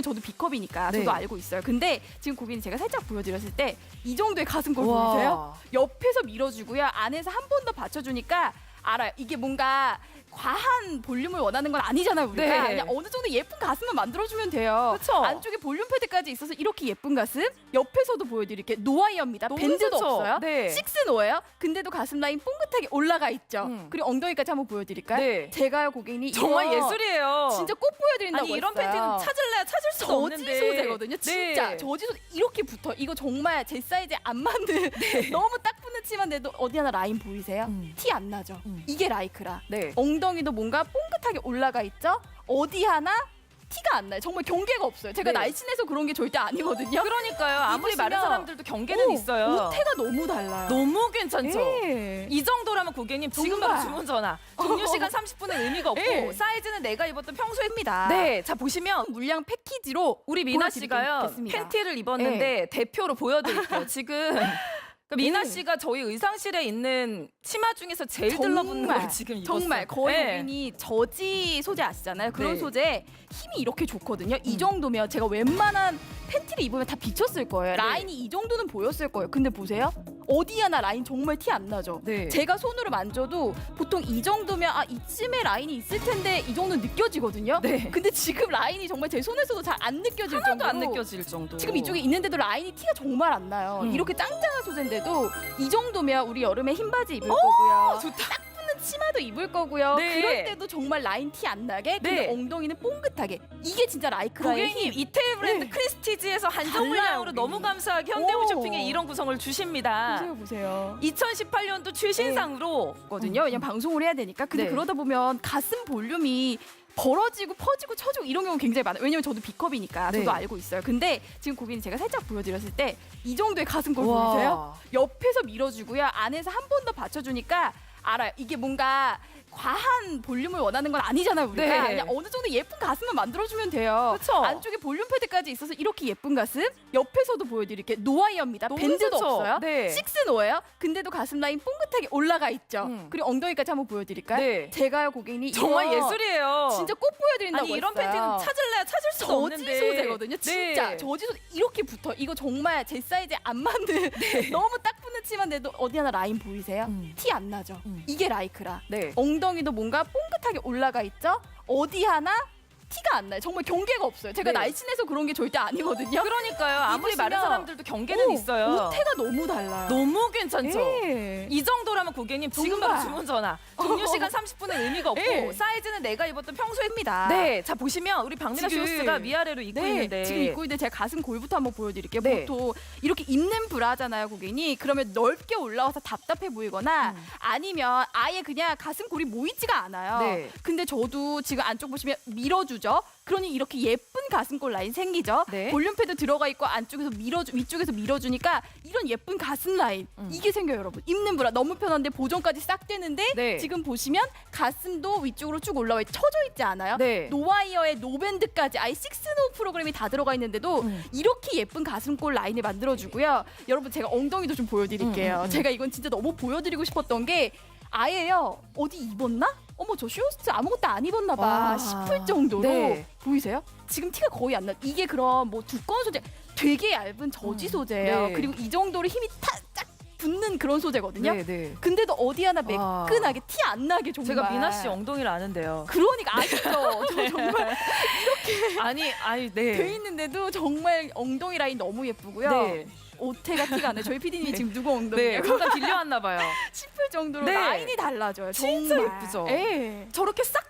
저도 B컵이니까 네. 저도 알고 있어요. 근데 지금 고객님 제가 살짝 보여드렸을 때 이 정도의 가슴골 와. 보이세요? 옆에서 밀어주고요. 안에서 한 번 더 받쳐주니까 알아요. 이게 뭔가 과한 볼륨을 원하는 건 아니잖아요. 우리가 네. 그냥 어느 정도 예쁜 가슴만 만들어주면 돼요. 그쵸? 안쪽에 볼륨 패드까지 있어서 이렇게 예쁜 가슴 옆에서도 보여드릴게요. 노아이어입니다. 너무 밴드도 좋죠? 없어요. 네. 식스 노예요. 근데도 가슴 라인 뽕긋하게 올라가 있죠. 음. 그리고 엉덩이까지 한번 보여드릴까요? 네. 제가요 고객님 정말 이거 예술이에요. 진짜 꼭 보여드린다고 아니 이런 했어요. 팬티는 찾을래야 찾을 수가 없는데. 저지 소재거든요. 진짜 네. 저지 소재 이렇게 붙어. 이거 정말 제 사이즈에 안 맞는 너무 딱 붙는 치마인데도 어디 하나 라인 보이세요? 음. 티 안 나죠? 음. 이게 라이크라. 네. 엉 덩이도 뭔가 뽕긋하게 올라가 있죠? 어디 하나 티가 안 나요. 정말 경계가 없어요. 제가 네. 날씬해서 그런 게 절대 아니거든요. 그러니까요. 아무리 마른 사람들도 경계는 오, 있어요. 옷태가 너무 달라요. 너무 괜찮죠. 예. 이 정도라면 고객님 지금 정말. 바로 주문 전화. 종료 시간 30분은 의미가 없고 네. 사이즈는 내가 입었던 평소입니다. 네. 네, 자 보시면 물량 패키지로 우리 미나 씨가요. 팬티를 입었는데 대표로 보여드릴게요. 지금 그 미나 네. 씨가 저희 의상실에 있는 치마 중에서 제일 들러붙는 걸 지금 입었어요. 정말 거의 네. 고객이 저지 소재 아시잖아요. 그런 네. 소재 힘이 이렇게 좋거든요. 이 음. 정도면 제가 웬만한 팬티를 입으면 다 비쳤을 거예요. 네. 라인이 이 정도는 보였을 거예요. 근데 보세요. 어디 하나 라인 정말 티 안 나죠. 네. 제가 손으로 만져도 보통 이 정도면 아 이쯤에 라인이 있을 텐데 이 정도 느껴지거든요. 네. 근데 지금 라인이 정말 제 손에서도 잘 안 느껴질 하나도 정도로 안 느껴질 정도. 지금 이쪽에 있는데도 라인이 티가 정말 안 나요. 음. 이렇게 짱짱한 소재인데도 이 정도면 우리 여름에 흰 바지 입을 거고요. 좋다. 치마도 입을 거고요. 네. 그럴 때도 정말 라인 티 안 나게 근데 네. 엉덩이는 뽕긋하게 이게 진짜 라이크라의 고객님 힘. 이태리 브랜드 네. 크리스티지에서 한정 달라요, 물량으로 고객님. 너무 감사하게 현대홈 오. 쇼핑에 이런 구성을 주십니다. 보세요 보세요. 2018년도 최신상으로 거든요. 그냥 방송을 해야 되니까. 근데 네. 그러다 보면 가슴 볼륨이 벌어지고 퍼지고 쳐지고 이런 경우 굉장히 많아요. 왜냐면 저도 B컵이니까 네. 저도 알고 있어요. 근데 지금 고객님 제가 살짝 보여드렸을 때 이 정도의 가슴골 와. 보이세요? 옆에서 밀어주고요. 안에서 한 번 더 받쳐주니까 알아요. 이게 뭔가 과한 볼륨을 원하는 건 아니잖아요. 우리가 네. 그냥 어느 정도 예쁜 가슴만 만들어주면 돼요. 그쵸? 안쪽에 볼륨 패드까지 있어서 이렇게 예쁜 가슴 옆에서도 보여드릴게요. 노아이어입니다. 너무 밴드도 좋죠? 없어요. 네. 식스 노예요. 근데도 가슴 라인 뽕긋하게 올라가 있죠. 음. 그리고 엉덩이까지 한번 보여드릴까요? 네. 제가요 고객님 정말 이거 예술이에요. 진짜 꼭 보여드린다고 아니 이런 했어요. 팬티는 찾을래야 찾을 수가 저지 없는데. 소재거든요. 진짜 네. 저지 소재 이렇게 붙어. 이거 정말 제 사이즈에 안 맞는 너무 딱 붙는 치마인데도 어디 하나 라인 보이세요? 음. 티 안 나죠? 음. 이게 라이크라. 네. 엉덩이도 뭔가 뽕긋하게 올라가 있죠? 어디 하나 티가 안 나요. 정말 경계가 없어요. 제가 네. 날씬해서 그런 게 절대 아니거든요. 그러니까요. 아무리 마른 입으시면 사람들도 경계는 오, 있어요. 옷태가 너무 달라요. 너무 괜찮죠. 예. 이 정도라면 고객님 지금 정말. 바로 주문 전화. 종료 시간 30분은 의미가 없고 네. 사이즈는 내가 입었던 평소입니다. 네. 네, 자 보시면 우리 지금- 쇼스가 위아래로 입고 네, 있는데 지금 입고 있는데 제가 가슴 골부터 한번 보여드릴게요. 네. 보통 이렇게 입는 브라잖아요, 고객님. 그러면 넓게 올라와서 답답해 보이거나 음. 아니면 아예 그냥 가슴 골이 모이지가 않아요. 네. 근데 저도 지금 안쪽 보시면 밀어주 죠. 그러니 이렇게 예쁜 가슴골 라인 생기죠. 네. 볼륨 패드 들어가 있고 안쪽에서 밀어주 위쪽에서 밀어주니까 이런 예쁜 가슴 라인 음. 이게 생겨요, 여러분. 입는 브라 너무 편한데 보정까지 싹 되는데 네. 지금 보시면 가슴도 위쪽으로 쭉 올라와 있- 쳐져 있지 않아요? 네. 노와이어의 노밴드까지 아예 식스노 프로그램이 다 들어가 있는데도 음. 이렇게 예쁜 가슴골 라인을 만들어주고요. 여러분 제가 엉덩이도 좀 보여드릴게요. 음, 음, 음. 제가 이건 진짜 너무 보여드리고 싶었던 게 아예요. 어디 입었나? 어머 저 쇼스트 아무것도 안 입었나 봐 와. 싶을 정도로 네. 보이세요? 지금 티가 거의 안 나. 이게 그럼 뭐 두꺼운 소재, 되게 얇은 저지 음. 소재예요. 네. 그리고 이 정도로 힘이 탁딱 붙는 그런 소재거든요. 네, 네. 근데도 어디 하나 와. 매끈하게 티 안 나게 정말. 제가 미나 씨 엉덩이를 아는데요. 그러니까 아시죠? 저 정말 아니, 아니, 네. 돼 있는데도 정말 엉덩이 라인 너무 예쁘고요. 네. 옷태가 티가 안 나요. 저희 PD님이 네. 지금 누구 네, 엉덩이냐고 뭔가 빌려왔나 봐요. 싶을 정도로 네. 라인이 달라져요. 진짜 정말. 예쁘죠? 예. 저렇게 싹